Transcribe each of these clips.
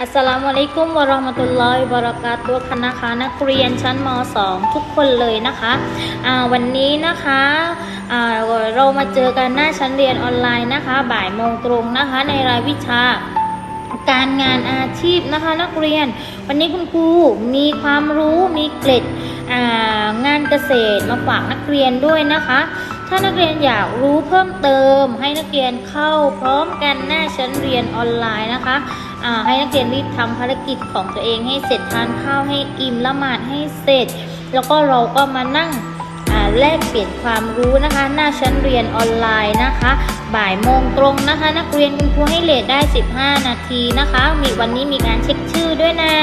อัสสลามุอะลัยกุมวะเราะห์มะตุลลอฮิวะบะเราะกาตุฮ์คณะคะนักเรียนชั้นม .2 ทุกคนเลยนะคะอ่าวันนี้นะคะอ่าเรามาเจอกันหน้าชั้นเรียนออนไลน์นะคะ บ่ายโมงตรงนะคะ ในรายวิชาการงานอาชีพนะคะ นักเรียน วันนี้คุณครูมีความรู้มีเกร็ด งานเกษตรมาฝากนักเรียนด้วยนะคะ ถ้านักเรียนอยากรู้เพิ่มเติม ให้นักเรียนเข้าพร้อมกันหน้าชั้นเรียนออนไลน์นะคะให้นักเรียนรีบทำภารกิจของตัวเองให้เสร็จทานข้าวให้อิ่มละหมาดให้เสร็จ แล้วก็เราก็มานั่งแลกเปลี่ยนความรู้นะคะ หน้าชั้นเรียนออนไลน์นะคะ บ่ายโมงตรงนะคะ นักเรียนคุณครูให้เลทได้ 15 นาทีนะคะ มีวันนี้มีการเช็คชื่อด้วยนะ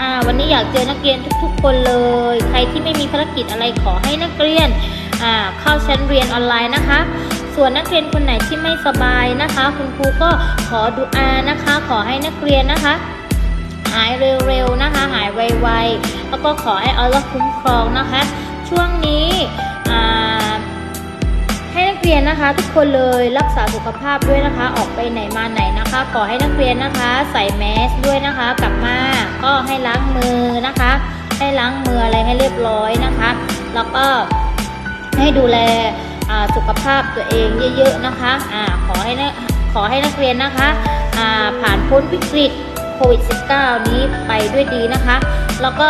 อ่าวันนี้อยากเจอนักเรียนทุกๆ คนเลย ใครที่ไม่มีภารกิจอะไรขอให้นักเรียนอ่าเข้าชั้นเรียนออนไลน์นะคะ ส่วนนักเรียนคนไหนที่ไม่สบายนะคะ คุณครูก็ขอดูอานะคะ ขอให้นักเรียนนะคะ หายเร็วๆนะคะ หายไวๆแล้วก็ขอให้อัลลอฮ์คุ้มครองนะคะ ช่วงนี้ นะคะทุกคนเลยรักษาสุขภาพด้วยนะคะ ออกไปไหนมาไหนนะคะ ขอให้นักเรียนนะคะ ใส่แมสด้วยนะคะ กลับมาก็ให้ล้างมือนะคะ ให้ล้างมืออะไรให้เรียบร้อยนะคะ แล้วก็ให้ดูแลสุขภาพตัวเองเยอะๆนะคะอาขอให้นะขอให้นักเรียนนะคะผ่านพ้นวิกฤตโควิด -19 นี้ไปด้วยดีนะคะ แล้วก็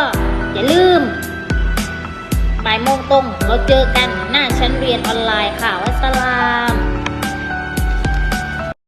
อย่าลืมบ่ายโมงตรงเราเจอกันหน้าชั้นเรียนออนไลน์ค่ะวัสลา